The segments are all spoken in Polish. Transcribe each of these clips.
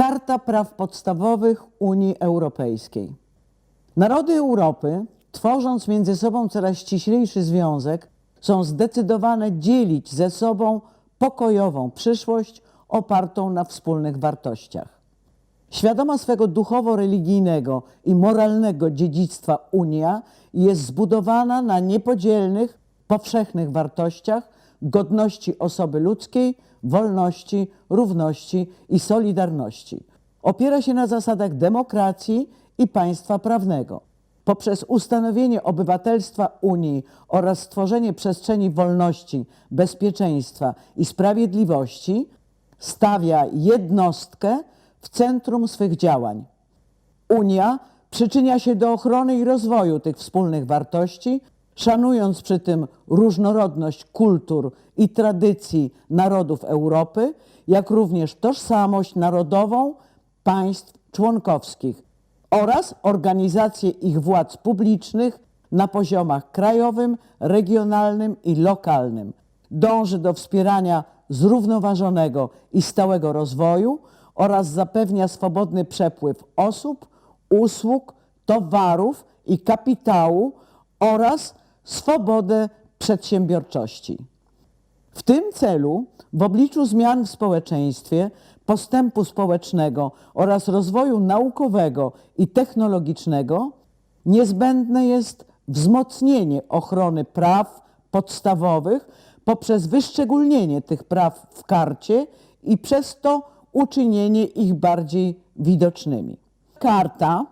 Karta Praw Podstawowych Unii Europejskiej. Narody Europy, tworząc między sobą coraz ściślejszy związek, są zdecydowane dzielić ze sobą pokojową przyszłość opartą na wspólnych wartościach. Świadoma swego duchowo-religijnego i moralnego dziedzictwa Unia jest zbudowana na niepodzielnych, powszechnych wartościach godności osoby ludzkiej, wolności, równości i solidarności. Opiera się na zasadach demokracji i państwa prawnego. Poprzez ustanowienie obywatelstwa Unii oraz stworzenie przestrzeni wolności, bezpieczeństwa i sprawiedliwości stawia jednostkę w centrum swych działań. Unia przyczynia się do ochrony i rozwoju tych wspólnych wartości, szanując przy tym różnorodność kultur i tradycji narodów Europy, jak również tożsamość narodową państw członkowskich oraz organizację ich władz publicznych na poziomach krajowym, regionalnym i lokalnym. Dąży do wspierania zrównoważonego i stałego rozwoju oraz zapewnia swobodny przepływ osób, usług, towarów i kapitału oraz swobodę przedsiębiorczości. W tym celu, w obliczu zmian w społeczeństwie, postępu społecznego oraz rozwoju naukowego i technologicznego, niezbędne jest wzmocnienie ochrony praw podstawowych poprzez wyszczególnienie tych praw w karcie i przez to uczynienie ich bardziej widocznymi. Karta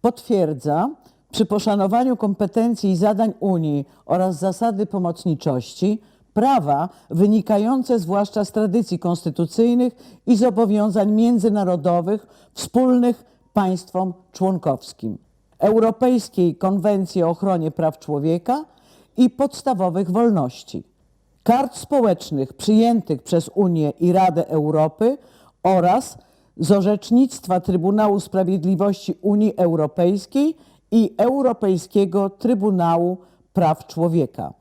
potwierdza przy poszanowaniu kompetencji i zadań Unii oraz zasady pomocniczości prawa wynikające zwłaszcza z tradycji konstytucyjnych i zobowiązań międzynarodowych wspólnych państwom członkowskim, Europejskiej Konwencji o ochronie praw człowieka i podstawowych wolności, kart społecznych przyjętych przez Unię i Radę Europy oraz z orzecznictwa Trybunału Sprawiedliwości Unii Europejskiej i Europejskiego Trybunału Praw Człowieka.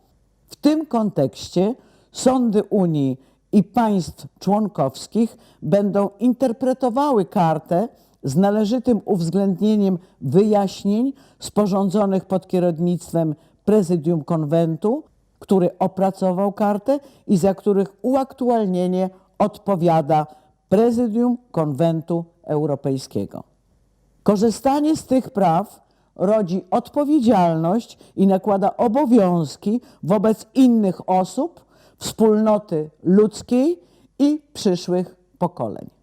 W tym kontekście sądy Unii i państw członkowskich będą interpretowały kartę z należytym uwzględnieniem wyjaśnień sporządzonych pod kierownictwem Prezydium Konwentu, który opracował kartę i za których uaktualnienie odpowiada Prezydium Konwentu Europejskiego. Korzystanie z tych praw rodzi odpowiedzialność i nakłada obowiązki wobec innych osób, wspólnoty ludzkiej i przyszłych pokoleń.